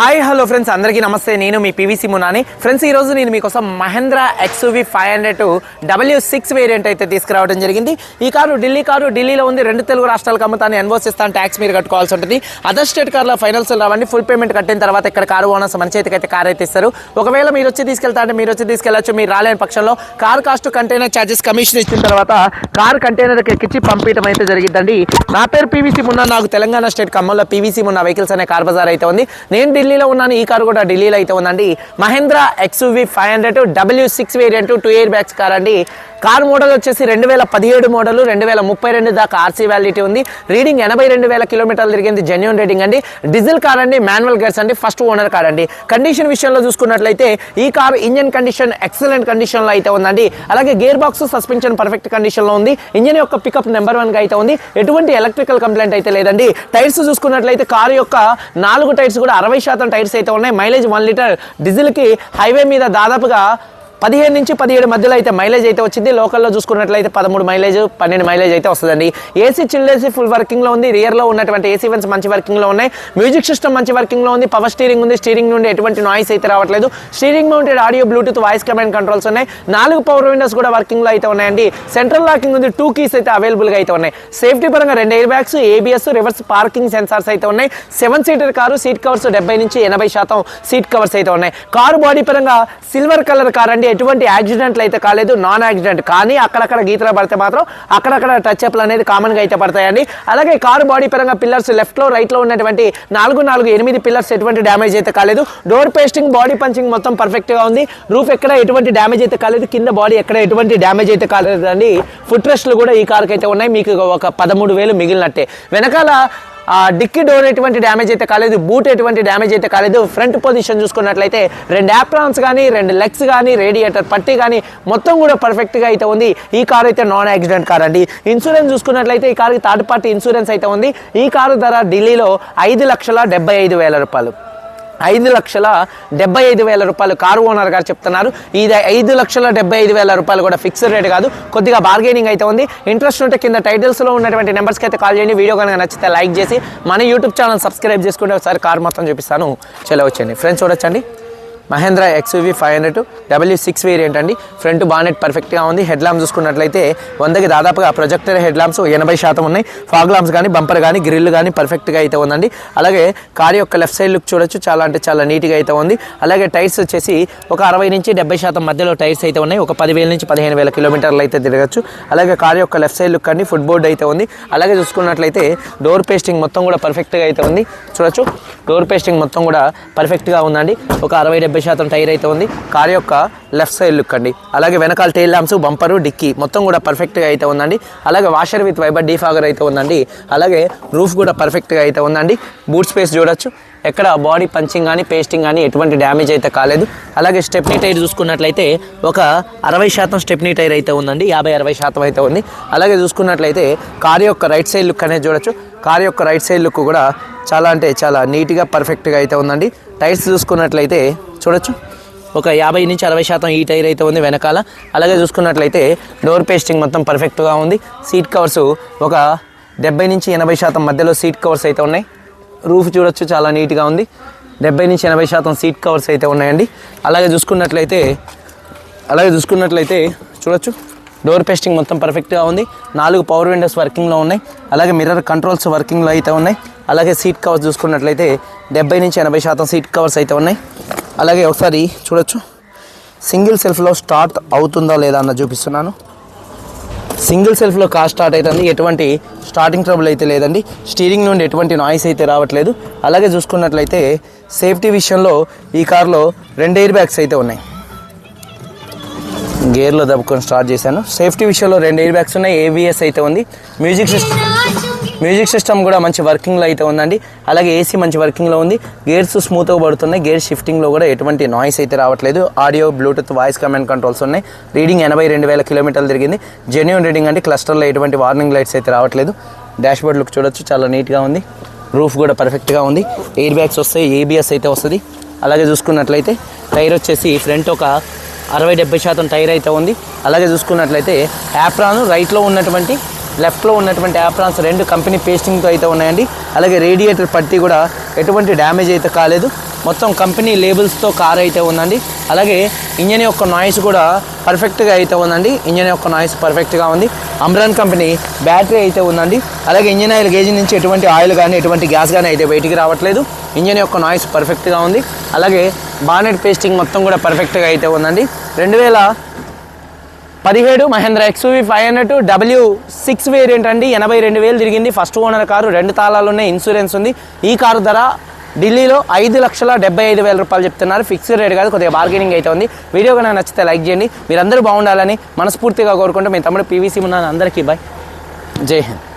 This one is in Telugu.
హాయ్ హలో ఫ్రెండ్స్ అందరికీ నమస్తే. నేను మీ పీవీసీ మునాని ఫ్రెండ్స్ ఈ రోజు నేను మీకోసం Mahindra XUV five hundred W six variant అయితే తీసుకురావడం జరిగింది. ఈ కారు ఢిల్లీ కారు ఢిల్లీలో ఉంది. రెండు తెలుగు రాష్ట్రాలకు అమ్ముతాను. ఎన్వోస్ ఇస్తాను. ట్యాక్స్ మీరు కట్టుకోవాల్సి ఉంటుంది. అదర్ స్టేట్ కార్లో ఫైనల్స్ రావండి. ఫుల్ పేమెంట్ కట్టిన తర్వాత ఇక్కడ కారు ఓనర్స్ మన చేతికి అయితే కార్ అయితే ఇస్తారు. ఒకవేళ మీరు వచ్చి తీసుకెళ్తా అంటే మీరు వచ్చి తీసుకెళ్ళచ్చు. మీరు రాలేని పక్షంలో car cost container charges commission ఇచ్చిన తర్వాత కార్ కంటైనర్ ఎక్కించి పంపించడం అయితే జరిగిందండి నా పేరు పీవీసీ మున్నా. నాకు తెలంగాణ స్టేట్ ఖమ్మంలో పీవీసీ మున్న వెహికల్స్ అనే కార్ బజార్ అయితే ఉంది. నేను ఢిల్లీ ఢిల్లీలో ఉన్నాను. ఈ కారు కూడా ఢిల్లీలో అయితే ఉందండి. Mahindra XUV five hundred W six variant two air bags car అండి కార్ మోడల్ వచ్చేసి రెండు వేల పదిహేడు మోడల్ రెండు వేల ముప్పై రెండు దాకా ఆర్సీ వ్యాలిటీ ఉంది. రీడింగ్ ఎనభై రెండు వేల కిలోమీటర్లు తిరిగింది జెన్యున్ రేటింగ్ అండి. డీజిల్ కార్ అండి మాన్యువల్ గేర్స్ అండి ఫస్ట్ ఓనర్ కార్ అండి. కండిషన్ విషయంలో చూసుకున్నట్లయితే ఈ కార్ ఇంజన్ కండిషన్ ఎక్సలెంట్ కండిషన్లో అయితే ఉందండి. అలాగే గేర్ బాక్స్ సస్పెన్షన్ పర్ఫెక్ట్ కండిషన్లో ఉంది. ఇంజన్ యొక్క పికప్ నెంబర్ వన్గా అయితే ఉంది. ఎటువంటి ఎలక్ట్రికల్ కంప్లైంట్ అయితే లేదండి. టైర్స్ చూసుకున్నట్లయితే కారు యొక్క నాలుగు టైర్స్ కూడా అరవై శాతం టైర్స్ అయితే ఉన్నాయి. మైలేజ్ వన్ లీటర్ డీజిల్కి హైవే మీద దాదాపుగా పదిహేను నుంచి పదిహేడు మధ్యలో అయితే మైలేజ్ అయితే వచ్చింది. లోకల్లో చూసుకున్నట్లయితే పదమూడు మైలేజ్ పన్నెండు మైలేజ్ అయితే వస్తుందండి. ఏసీ చిల్లేసి ఫుల్ వర్కింగ్లో ఉంది. రియర్లో ఉన్నటువంటి ఏసీ వెన్స్ మంచి వర్కింగ్లో ఉన్నాయి. మ్యూజిక్ సిస్టమ్ మంచి వర్కింగ్లో ఉంది. పవర్ స్టీరింగ్ ఉంది. స్టీరింగ్ నుండి ఎటువంటి నాయిస్ అయితే రావట్లేదు. Steering mounted audio bluetooth voice command controls ఉన్నాయి. నాలుగు పవర్ విండోస్ కూడా వర్కింగ్లో అయితే ఉన్నాయండి. సెంట్రల్ లాకింగ్ ఉంది. టూ కీస్ అయితే అవైలబుల్గా అయితే ఉన్నాయి. సేఫ్టీ పరంగా రెండు air bags ABS reverse parking sensors అయితే ఉన్నాయి. Seven seater car seat covers డెబ్బై నుంచి ఎనభై శాతం సీట్ కవర్స్ అయితే ఉన్నాయి. కారు బాడీ పరంగా సిల్వర్ కలర్ కార్ అండి. ఎటువంటి యాక్సిడెంట్లు అయితే కాలేదు నాన్ యాక్సిడెంట్ కానీ అక్కడక్కడ గీతలు పడితే మాత్రం అక్కడక్కడ టచ్ అప్లు అనేది కామన్గా అయితే పడతాయండి. అలాగే కారు బాడీ పరంగా పిల్లర్స్ లెఫ్ట్లో రైట్లో ఉన్నటువంటి నాలుగు నాలుగు ఎనిమిది పిల్లర్స్ ఎటువంటి డ్యామేజ్ అయితే కాలేదు. డోర్ పేస్టింగ్ బాడీ పంచింగ్ మొత్తం పర్ఫెక్ట్గా ఉంది. రూఫ్ ఎక్కడ ఎటువంటి డ్యామేజ్ అయితే కాలేదు. కింద బాడీ ఎక్కడ ఎటువంటి డ్యామేజ్ అయితే కాలేదు అండి ఫుట్ రెస్ట్లు కూడా ఈ కార్కి అయితే ఉన్నాయి. మీకు ఒక పదమూడు వేలు మిగిలినట్టే. వెనకాల డిక్కీ డోర్ ఎటువంటి డ్యామేజ్ అయితే కాలేదు బూట్ ఎటువంటి డ్యామేజ్ అయితే కాలేదు. ఫ్రంట్ పొజిషన్ చూసుకున్నట్లయితే రెండు యాప్రాన్స్ కానీ రెండు లెగ్స్ కానీ రేడియేటర్ పట్టి కానీ మొత్తం కూడా పర్ఫెక్ట్గా అయితే ఉంది. ఈ కార్ అయితే నాన్ యాక్సిడెంట్ కార్ అండి. ఇన్సూరెన్స్ చూసుకున్నట్లయితే ఈ కార్కి థర్డ్ పార్టీ ఇన్సూరెన్స్ అయితే ఉంది. ఈ కారు ధర ఢిల్లీలో ఐదు లక్షల డెబ్బై ఐదు వేల రూపాయలు. ఐదు లక్షల డెబ్బై ఐదు వేల రూపాయలు కారు ఓనర్ గారు చెప్తున్నారు. ఇది ఐదు లక్షల డెబ్బై ఐదు వేల రూపాయలు కూడా ఫిక్స్డ్ రేట్ కాదు. కొద్దిగా బార్గెనింగ్ అయితే ఉంది. ఇంట్రెస్ట్ ఉంటే కింద టైటిల్స్లో ఉన్నటువంటి నెంబర్స్కి అయితే కాల్ చేయండి. వీడియో కనుక నచ్చితే లైక్ చేసి మన యూట్యూబ్ ఛానల్ సబ్స్క్రైబ్ చేసుకుంటే ఒకసారి కారు మొత్తం చూపిస్తాను. చలో వచ్చండి ఫ్రెండ్స్ చూడొచ్చండి. Mahindra XUV five hundred W six variant అండి. ఫ్రంట్ బానెట్ పర్ఫెక్ట్గా ఉంది. హెడ్ ల్యాంప్స్ చూసుకున్నట్లయితే వందకి దాదాపుగా ప్రొజెక్టర్ హెడ్ ల్యాంప్స్ ఎనభై శాతం ఉన్నాయి. ఫాగ్ ల్యాంప్స్ కానీ బంపర్ కానీ గ్రిల్ కానీ పర్ఫెక్ట్గా అయితే ఉందండి. అలాగే కార్ యొక్క లెఫ్ట్ సైడ్ లుక్ చూడొచ్చు. చాలా అంటే చాలా నీట్గా అయితే ఉంది. అలాగే టైర్స్ వచ్చేసి ఒక అరవై నుంచి డెబ్బై శాతం మధ్యలో టైర్స్ అయితే ఉన్నాయి. ఒక పదివేల నుంచి పదిహేను వేల కిలోమీటర్లు అయితే తిరగచ్చు. అలాగే కార్ యొక్క లెఫ్ట్ సైడ్ లుక్ అండి. ఫుట్ బోర్డ్ అయితే ఉంది. అలాగే చూసుకున్నట్లయితే డోర్ పేస్టింగ్ మొత్తం కూడా పర్ఫెక్ట్గా అయితే ఉంది. చూడొచ్చు. డోర్ పేస్టింగ్ మొత్తం కూడా పర్ఫెక్ట్గా ఉందండి. ఒక అరవై డెబ్బై శాతం టైర్ అయితే ఉంది. కార్ యొక్క లెఫ్ట్ సైడ్ లుక్ అండి. అలాగే వెనకాల టైల్ ల్యాంప్స్ బంపరు డిక్కీ మొత్తం కూడా పర్ఫెక్ట్గా అయితే ఉందండి. అలాగే వాషర్ విత్ వైబర్ డీఫాగర్ అయితే ఉందండి. అలాగే రూఫ్ కూడా పర్ఫెక్ట్గా అయితే ఉందండి. బూట్ స్పేస్ చూడొచ్చు. ఎక్కడ బాడీ పంచింగ్ కానీ పేస్టింగ్ కానీ ఎటువంటి డ్యామేజ్ అయితే కాలేదు. అలాగే స్టెప్నీ టైర్ చూసుకున్నట్లయితే ఒక అరవై శాతం స్టెప్నీ టైర్ అయితే ఉందండి. యాభై అరవై శాతం అయితే ఉంది. అలాగే చూసుకున్నట్లయితే కార్ యొక్క రైట్ సైడ్ లుక్ అనేది చూడొచ్చు. కార్ యొక్క రైట్ సైడ్ లుక్ కూడా చాలా అంటే చాలా నీట్గా పర్ఫెక్ట్గా అయితే ఉందండి. టైర్స్ చూసుకున్నట్లయితే చూడొచ్చు. ఒక యాభై నుంచి అరవై శాతం ఈ టైర్ అయితే ఉంది వెనకాల. అలాగే చూసుకున్నట్లయితే డోర్ పేస్టింగ్ మొత్తం పర్ఫెక్ట్గా ఉంది. సీట్ కవర్స్ ఒక డెబ్బై నుంచి ఎనభై శాతం మధ్యలో సీట్ కవర్స్ అయితే ఉన్నాయి. రూఫ్ చూడొచ్చు చాలా నీట్గా ఉంది. డెబ్బై నుంచి ఎనభై శాతం సీట్ కవర్స్ అయితే ఉన్నాయండి. అలాగే చూసుకున్నట్లయితే అలాగే చూసుకున్నట్లయితే చూడొచ్చు. డోర్ పేస్టింగ్ మొత్తం పర్ఫెక్ట్గా ఉంది. నాలుగు పవర్ విండోస్ వర్కింగ్లో ఉన్నాయి. అలాగే మిర్రర్ కంట్రోల్స్ వర్కింగ్లో అయితే ఉన్నాయి. అలాగే సీట్ కవర్స్ చూసుకున్నట్లయితే డెబ్బై నుంచి ఎనభై శాతం సీట్ కవర్స్ అయితే ఉన్నాయి. అలాగే ఒకసారి చూడొచ్చు. సింగిల్ సెల్ఫ్లో స్టార్ట్ అవుతుందా లేదా అన్న చూపిస్తున్నాను. సింగిల్ సెల్ఫ్లో కార్ స్టార్ట్ అవుతుంది ఎటువంటి స్టార్టింగ్ ట్రబుల్ అయితే లేదండి. స్టీరింగ్ నుండి ఎటువంటి నాయిస్ అయితే రావట్లేదు. అలాగే చూసుకున్నట్లయితే సేఫ్టీ విషయంలో ఈ కార్లో రెండు ఎయిర్ బ్యాగ్స్ అయితే ఉన్నాయి. గేర్లో దప్పుకొని స్టార్ట్ చేశాను. సేఫ్టీ విషయంలో రెండు ఎయిర్ బ్యాగ్స్ ఉన్నాయి ఏబిఎస్ అయితే ఉంది. మ్యూజిక్ సిస్టమ్ మ్యూజిక్ సిస్టమ్ కూడా మంచి వర్కింగ్లో అయితే ఉందండి. అలాగే ఏసీ మంచి వర్కింగ్లో ఉంది. గేర్స్ స్మూత్గా పడుతున్నాయి. గేర్ షిఫ్టింగ్లో కూడా ఎటువంటి నాయిస్ అయితే రావట్లేదు. Audio bluetooth voice command controls ఉన్నాయి. రీడింగ్ ఎనభై రెండు వేల కిలోమీటర్లు తిరిగింది. జెన్యున్ రీడింగ్ అంటే క్లస్టర్లో ఎటువంటి వార్నింగ్ లైట్స్ అయితే రావట్లేదు. డాష్ బోర్డ్ లుక్ చూడొచ్చు. చాలా నీట్గా ఉంది. రూఫ్ కూడా పర్ఫెక్ట్గా ఉంది. ఎయిర్ బ్యాగ్స్ వస్తాయి. ఏబిఎస్ అయితే వస్తుంది. అలాగే చూసుకున్నట్లయితే టైర్ వచ్చేసి ఫ్రంట్ ఒక అరవై డెబ్బై శాతం టైర్ అయితే ఉంది. అలాగే చూసుకున్నట్లయితే యాప్రాన్ రైట్లో ఉన్నటువంటి లెఫ్ట్లో ఉన్నటువంటి యాప్రాన్స్ రెండు కంపెనీ పేస్టింగ్తో అయితే ఉన్నాయండి. అలాగే రేడియేటర్ పట్టి కూడా ఎటువంటి డ్యామేజ్ అయితే కాలేదు. మొత్తం కంపెనీ లేబుల్స్తో కార్ అయితే ఉందండి. అలాగే ఇంజన్ యొక్క నాయిస్ కూడా పర్ఫెక్ట్గా అయితే ఉందండి. ఇంజన్ యొక్క నాయిస్ పర్ఫెక్ట్గా ఉంది. అమ్రాన్ కంపెనీ బ్యాటరీ అయితే ఉందండి. అలాగే ఇంజన్ ఆయిల్ గేజ్ నుంచి ఎటువంటి ఆయిల్ కానీ ఎటువంటి గ్యాస్ కానీ అయితే బయటికి రావట్లేదు. ఇంజన్ యొక్క నాయిస్ పర్ఫెక్ట్గా ఉంది. అలాగే బానెట్ పేస్టింగ్ మొత్తం కూడా పర్ఫెక్ట్గా అయితే ఉందండి. రెండు వేల పదిహేడు Mahindra XUV five hundred W six variant అండి. ఎనభై రెండు వేలు తిరిగింది. ఫస్ట్ ఓనర్ కారు రెండు తాళాలు ఉన్నాయి ఇన్సూరెన్స్ ఉంది. ఈ కారు ధర ఢిల్లీలో ఐదు లక్షల డెబ్బై ఐదు వేల రూపాయలు చెప్తున్నారు. ఫిక్స్డ్ రేట్ కాదు కొద్దిగా బార్గెనింగ్ అయితే ఉంది. వీడియో కనుక నచ్చితే లైక్ చేయండి. మీరందరూ బాగుండాలని మనస్ఫూర్తిగా కోరుకుంటూ మీ తమ్ముడు పీవీసీ ఉన్నాను అందరికీ బాయ్ జై హింద్.